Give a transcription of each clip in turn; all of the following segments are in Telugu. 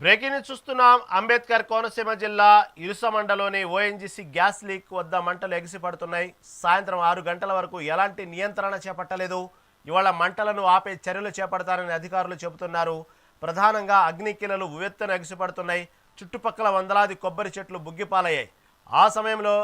బ్రేకింగ్ చూస్తున్నాం. అంబేద్కర్ కోనసీమ జిల్లా ఇరుసమండలోని ఓఎన్జీసీ గ్యాస్ లీక్ వద్ద మంటలు ఎగిసిపడుతున్నాయి సాయంత్రం ఆరు గంటల వరకు ఎలాంటి నియంత్రణ చేపట్టలేదు. ఇవాళ మంటలను ఆపే చర్యలు చేపడతారని అధికారులు చెబుతున్నారు. ప్రధానంగా అగ్నికిలలు ఉవ్వెత్తున ఎగిసిపడుతున్నాయి చుట్టుపక్కల వందలాది కొబ్బరి చెట్లు బుగ్గిపాలయ్యాయి. ఆ సమయంలో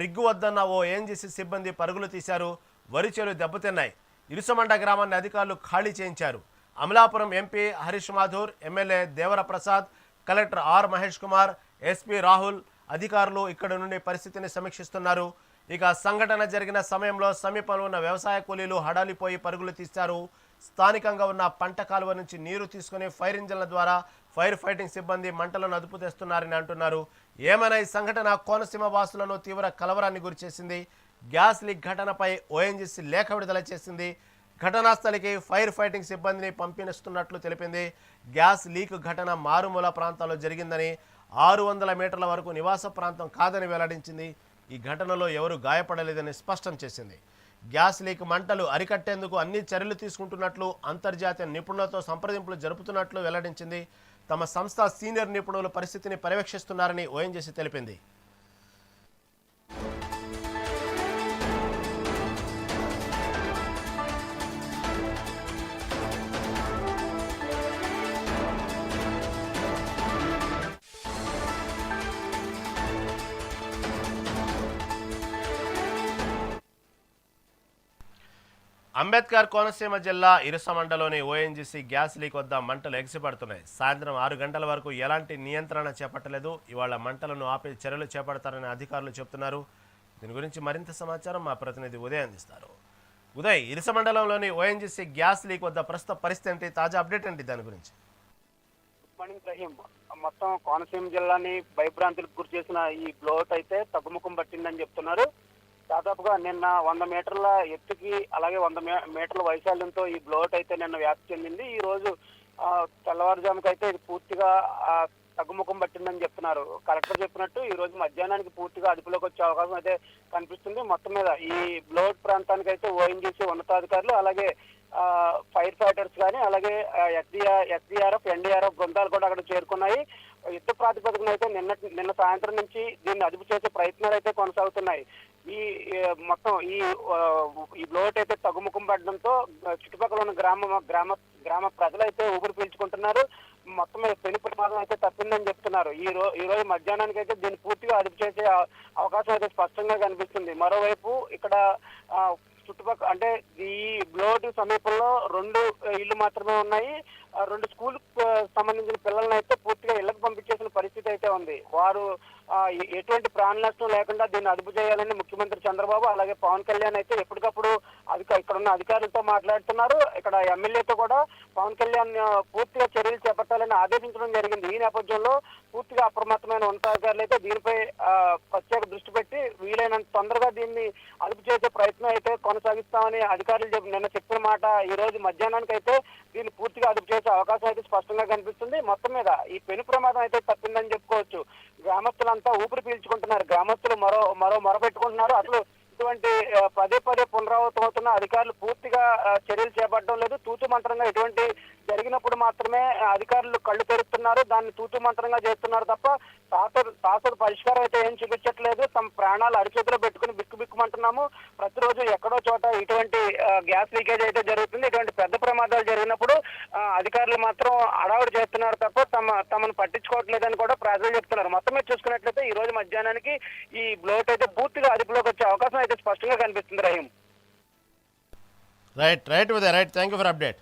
రిగ్గు వద్దన్న ఓ ఏఎన్జీసీ సిబ్బంది పరుగులు తీశారు. వరి చెరువు దెబ్బతిన్నాయి. ఇరుసమండ గ్రామాన్ని అధికారులు ఖాళీ చేయించారు. Amalapuram MP Harish Mathur MLA Devara Prasad collector R Mahesh Kumar SP Rahul అధికారులు ఇక్కడ నుండి పరిస్థితిని సమీక్షిస్తున్నారు. ఇక సంఘటన జరిగిన సమయంలో సమీపంలో ఉన్న వ్యవసాయ కూలీలు హడాలిపోయి పరుగులు తీశారు. స్థానికంగా ఉన్న పంట కాలువ నుంచి నీరు తీసుకుని ఫైర్ ఇంజన్ల ద్వారా ఫైర్ ఫైటింగ్ సిబ్బంది మంటలను అదుపు తెస్తున్నారని అంటున్నారు. ఏమైనా ఈ సంఘటన కోనసీమ వాసులను తీవ్ర కలవరాన్ని గురిచేసింది గ్యాస్ లీక్ ఘటనపై ఓఎన్జీసీ లేఖ విడుదల చేసింది. ఘటనా స్థలికి ఫైర్ ఫైటింగ్ సిబ్బందిని పంపిణిస్తున్నట్లు తెలిపింది. గ్యాస్ లీక్ ఘటన మారుమూల ప్రాంతాల్లో జరిగిందని ఆరు వందల మీటర్ల వరకు నివాస ప్రాంతం కాదని వెల్లడించింది. ఈ ఘటనలో ఎవరు గాయపడలేదని స్పష్టం చేసింది. గ్యాస్ లీక్ మంటలు అరికట్టేందుకు అన్ని చర్యలు తీసుకుంటున్నట్లు అంతర్జాతీయ నిపుణులతో సంప్రదింపులు జరుపుతున్నట్లు వెల్లడించింది. తమ సంస్థ సీనియర్ నిపుణులు పరిస్థితిని పర్యవేక్షిస్తున్నారని ఓఎన్జీసీ తెలిపింది. అంబేద్కర్ కోనసీమ జిల్లా ఇరుస మండలోని ఓఎన్జీసీ గ్యాస్ లీక్ వద్ద మంటలు ఎగిసిపడుతున్నాయి. సాయంత్రం ఆరు గంటల వరకు ఎలాంటి నియంత్రణ చేపట్టలేదు. ఇవాళ మంటలను ఆపే చర్యలు చేపడతారని అధికారులు చెబుతున్నారు. దీని గురించి మరింత సమాచారం మా ప్రతినిధి ఉదయ్ అందిస్తారు. ఉదయ్ ఇరుసమండలంలోని ఓఎన్జీసీ గ్యాస్ లీక్ వద్ద ప్రస్తుత పరిస్థితి ఏంటి? తాజా అప్డేట్ ఏంటి దాని గురించి? మొత్తం కోనసీమ జిల్లాని భయభ్రాంతులకు గురి చేసిన ఈ బ్లోట్ అయితే తగ్గుముఖం పట్టిందని చెప్తున్నారు. దాదాపుగా నిన్న వంద మీటర్ల ఎత్తుకి అలాగే వంద మీటర్ల వైశాల్యంతో ఈ బ్లోట్ అయితే నిన్న వ్యాప్తి చెందింది. ఈ రోజు ఆ, తెల్లవారుజాముకైతే ఇది పూర్తిగా తగ్గుముఖం పట్టిందని చెప్తున్నారు. కలెక్టర్ చెప్పినట్టు ఈ రోజు మధ్యాహ్నానికి పూర్తిగా అదుపులోకి వచ్చే అవకాశం అయితే కనిపిస్తుంది. మొత్తం మీద ఈ బ్లోట్ ప్రాంతానికి అయితే ఓఎన్జీసీ ఉన్నతాధికారులు అలాగే ఫైర్ ఫైటర్స్ కానీ అలాగే ఎస్డిఆర్ ఎస్డిఆర్ఎఫ్ ఎన్డీఆర్ఎఫ్ బృందాలు కూడా అక్కడ చేరుకున్నాయి. యుద్ధ ప్రాతిపదికన అయితే నిన్న నిన్న సాయంత్రం నుంచి దీన్ని అదుపు చేసే ప్రయత్నాలు అయితే కొనసాగుతున్నాయి. ఈ మొత్తం ఈ ఈ బ్లోట్ అయితే తగ్గుముఖం పడడంతో చుట్టుపక్కల ఉన్న గ్రామ గ్రామ గ్రామ ప్రజలు అయితే ఊపిరి పీల్చుకుంటున్నారు. మొత్తం మీద పెను ప్రమాదం అయితే తప్పిందని చెప్తున్నారు. ఈ రోజు ఈ రోజు మధ్యాహ్నానికి అయితే దీన్ని పూర్తిగా అదుపు చేసే అవకాశం అయితే స్పష్టంగా కనిపిస్తుంది. మరోవైపు ఇక్కడ చుట్టుపక్కల అంటే ఈ బ్లోట్ సమీపంలో రెండు ఇల్లు మాత్రమే ఉన్నాయి. ఆ రెండు స్కూల్ సంబంధించిన పిల్లల్ని అయితే పూర్తిగా ఇళ్ళకు పంపించేసిన పరిస్థితి అయితే ఉంది వారు ఆ, ఎ- ఎటువంటి ప్రాణ నష్టం లేకుండా దీన్ని అదుపు చేయాలని ముఖ్యమంత్రి చంద్రబాబు అలాగే పవన్ కళ్యాణ్ అయితే ఎప్పటికప్పుడు అధిక ఇక్కడ ఉన్న అధికారులతో మాట్లాడుతున్నారు. ఇక్కడ ఎమ్మెల్యేతో కూడా పవన్ కళ్యాణ్ పూర్తిగా చర్యలు చేపట్టాలని ఆదేశించడం జరిగింది. ఈ నేపథ్యంలో పూర్తిగా అప్రమత్తమైన ఉన్నతాధికారులు అయితే దీనిపై ప్రత్యేక దృష్టి పెట్టి వీలైనంత తొందరగా దీన్ని అదుపు చేసే ప్రయత్నం అయితే కొనసాగిస్తామని అధికారులు చెప్పి నిన్న చెప్పిన మాట ఈ రోజు మధ్యాహ్నానికి అయితే పూర్తిగా అదుపు చేసే అవకాశం అయితే స్పష్టంగా కనిపిస్తుంది. మొత్తం మీద ఈ పెను ప్రమాదం అయితే తప్పిందని చెప్పుకోవచ్చు. గ్రామస్తులంతా ఊపిరి పీల్చుకుంటున్నారు. గ్రామస్తులు మరో మరో మొరపెట్టుకుంటున్నారు. అసలు ఇటువంటి పదే పదే పునరావృతం అవుతున్న అధికారులు పూర్తిగా చర్యలు చేపట్టడం లేదు. తూతు మంత్రంగా ఎటువంటి జరిగినప్పుడు మాత్రమే అధికారులు కళ్ళు తెరుస్తున్నారు దాన్ని తూతు మంత్రంగా చేస్తున్నారు తప్ప శాశ్వత శాశ్వత పరిష్కారం అయితే ఏం చూపించట్లేదు. తమ ప్రాణాలు అరిచేతిలో పెట్టుకుని బిక్కు బిక్కుమంటున్నాము. ప్రతిరోజు ఎక్కడో చోట ఇటువంటి గ్యాస్ లీకేజ్ అయితే జరుగుతుంది. ఇటువంటి పెద్ద ప్రమాదాలు జరిగినప్పుడు అధికారులు మాత్రం అడావుడు చేస్తున్నారు తప్ప తమ తమను పట్టించుకోవట్లేదని కూడా ప్రజలు చెప్తున్నారు. మొత్తం మీద చూసుకున్నట్లయితే ఈ రోజు మధ్యాహ్నానికి ఈ బ్లోట్ అయితే పూర్తిగా అదుపులోకి వచ్చే అవకాశం అయితే స్పష్టంగా కనిపిస్తుంది Rahim. Right right Uday right thank you for update